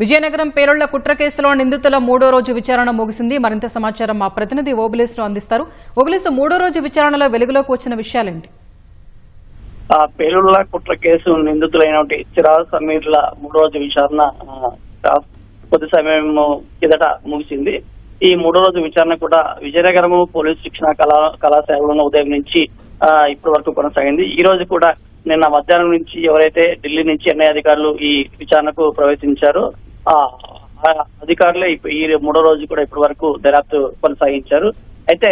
విజయనగరం పేలుళ్ళ కుట్ర కేసులో నిందితుల మూడో రోజు విచారణ ముగిసింది. మరింత సమాచారం మా ప్రతినిధి ఓబులేస్ అందిస్తారు. ఓబులేస్ మూడో రోజు విచారణలో వెలుగులోకి వచ్చిన విషయాలేంటి? ఆ పేలుళ్ళ కుట్ర కేసు నిందితులైనటువంటి చిరాజ్ సమీర్ల మూడో రోజు విచారణ కొద్ది సమయం కిందట ముగిసింది. ఈ మూడో రోజు విచారణ కూడా విజయనగరం పోలీస్ శిక్షణ కళా కళాశాలలో ఉదయం నుంచి ఇప్పటి వరకు కొనసాగింది. ఈ రోజు కూడా నిన్న మధ్యాహ్నం నుంచి ఎవరైతే ఢిల్లీ నుంచి ఎన్ఐ అధికారులు ఈ విచారణకు ప్రవేశించారో అధికారులే ఈ మూడో రోజు కూడా ఇప్పటి వరకు దర్యాప్తు కొనసాగించారు. అయితే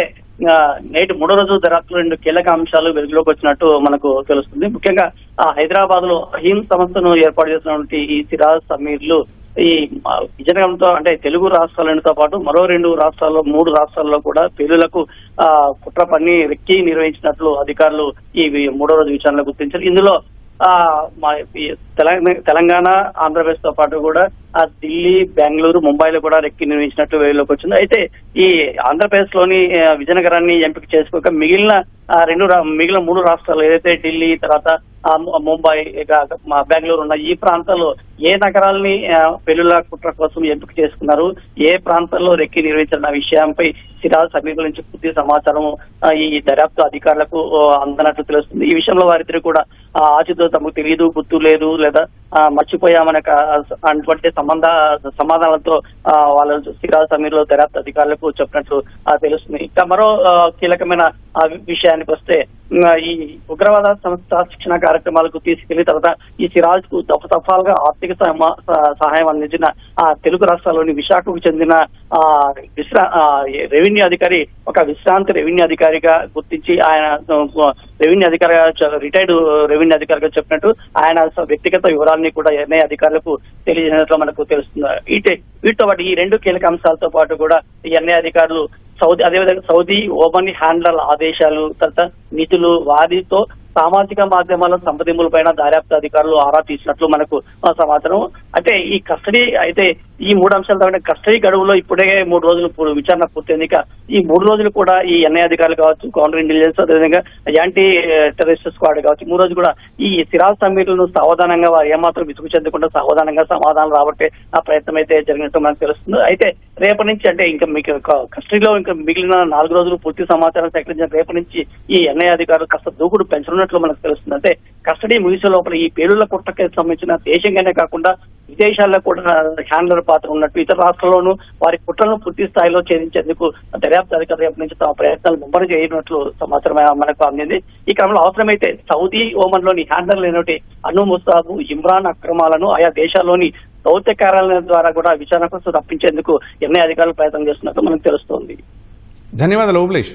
నేటి మూడో రోజు దర్యాప్తు రెండు కీలక అంశాలు వెలుగులోకి వచ్చినట్టు మనకు తెలుస్తుంది. ముఖ్యంగా హైదరాబాద్లో హీమ్ సంస్థను ఏర్పాటు చేసినటువంటి ఈ సిరాజ్ సమీర్లు ఈ విజయనగరంతో అంటే తెలుగు రాష్ట్రాలతో పాటు మరో రెండు రాష్ట్రాల్లో మూడు రాష్ట్రాల్లో కూడా పేలులకు ఆ కుట్ర పన్ని రెక్కి నిర్వహించినట్లు అధికారులు ఈ మూడో రోజు విచారణ గుర్తించారు. ఇందులో మా తెలంగాణ తెలంగాణ ఆంధ్రప్రదేశ్తో పాటు కూడా ఆ ఢిల్లీ బెంగళూరు ముంబైలో కూడా రెక్కి నిర్వహించినట్లు వేలోకి వచ్చింది అయితే ఈ ఆంధ్రప్రదేశ్లోని విజయనగరాన్ని ఎంపిక చేసుకోక మిగిలిన రెండు మిగిలిన మూడు రాష్ట్రాలు ఏదైతే ఢిల్లీ తర్వాత ముంబై మా బెంగళూరు ఉన్న ఈ ప్రాంతాల్లో ఏ నగరాలని పెళ్ళిళ్ళ కుట్ర కోసం ఎంపిక చేసుకున్నారు ఏ ప్రాంతాల్లో రెక్కి నిర్వహించిన విషయంపై సిరాజ్ సమీపం నుంచి పూర్తి సమాచారం ఈ దర్యాప్తు అధికారులకు అందనట్లు తెలుస్తుంది. ఈ విషయంలో వారిద్దరు కూడా ఆచితో తమకు తెలియదు గుర్తు లేదు లేదా మర్చిపోయామనే అటువంటి సంబంధ సమాధానాలతో వాళ్ళు వాళ్ళ సిరాజ్ సమీర్లో దర్యాప్తు అధికారులకు చెప్పినట్లు తెలుస్తుంది. ఇంకా మరో కీలకమైన ఆ, విషయానికి వస్తే ఈ ఉగ్రవాద సంస్థ శిక్షణ కార్యక్రమాలకు తీసుకెళ్ళి తర్వాత ఈ సిరాజ్కు దఫ దఫాలుగా ఆర్థిక సహాయం అందించిన ఆ తెలుగు రాష్ట్రాల్లోని విశాఖకు చెందిన ఆ విశ్రా రెవెన్యూ అధికారి ఒక విశ్రాంతి రెవెన్యూ అధికారిగా గుర్తించి ఆయన రెవెన్యూ అధికారిగా రిటైర్డ్ రెవెన్యూ అధికారిగా చెప్పినట్టు ఆయన వ్యక్తిగత వివరాలని కూడా ఎన్ఐ అధికారులకు తెలియజేసినట్లు మనకు తెలుస్తుంది. ఇటే వీటితో పాటు ఈ రెండు కీలక అంశాలతో పాటు కూడా ఈ ఎన్ఐ అధికారులు సౌదీ అదేవిధంగా సౌదీ ఓమన్ హ్యాండ్లర్ ఆదేశాలు తర్వాత నిధులు వారితో సామాజిక మాధ్యమాల సంప్రదింపుల పైన దర్యాప్తు అధికారులు ఆరా తీసినట్లు మనకు సమాచారం. అంటే ఈ కస్టడీ అయితే ఈ మూడు అంశాలతో కస్టడీ గడువులో ఇప్పుడే మూడు రోజులు విచారణ పూర్తయింది ఇక ఈ మూడు రోజులు కూడా ఈ ఎన్ఐ అధికారులు కావచ్చు కౌంటర్ ఇంటెలిజెన్స్ అదేవిధంగా యాంటీ టెర్రరిస్ట్ స్క్వాడ్ కావచ్చు మూడు రోజులు కూడా ఈ సిరాజ్ సమీరులను సావధానంగా వారు ఏమాత్రం విసుగు చెందకుండా సావధానంగా సమాధానం రాబట్టే ఆ ప్రయత్నం అయితే జరిగినట్టు మనకు తెలుస్తుంది. అయితే రేపటి నుంచి అంటే ఇంకా మీకు కస్టడీలో ఇంకా మిగిలిన నాలుగు రోజులు పూర్తి సమాచారం సేకరించిన రేపటి నుంచి ఈ ఎన్ఐ అధికారులు కాస్త దూకుడు పెంచడం పెంచనున్నట్లు మనకు తెలుస్తుంది. అంటే కస్టడీ ముగిసే లోపల ఈ పేలుళ్ళ కుట్రకి సంబంధించిన దేశంగానే కాకుండా విదేశాల్లో కూడా హ్యాండ్లర్ పాత్ర ఉన్నట్టు ఇతర రాష్ట్రాల్లోనూ వారి కుట్రలను పూర్తి స్థాయిలో ఛేదించేందుకు దర్యాప్తు అధికారులు నుంచి తమ ప్రయత్నాలు ముమ్మరం చేయనున్నట్లు సమాచారం మనకు అందింది. ఈ క్రమంలో అవసరమైతే సౌదీ ఓమన్లోని హ్యాండల్ అయినటువంటి అను ముస్తాబు ఇమ్రాన్ అక్రమాలను ఆయా దేశాల్లోని దౌత్య కార్యాలయం ద్వారా కూడా విచారణ కోసం తప్పించేందుకు ఎన్ఐ అధికారులు ప్రయత్నం చేస్తున్నట్టు మనకు తెలుస్తోంది. ధన్యవాదాలు ఓబులేష్.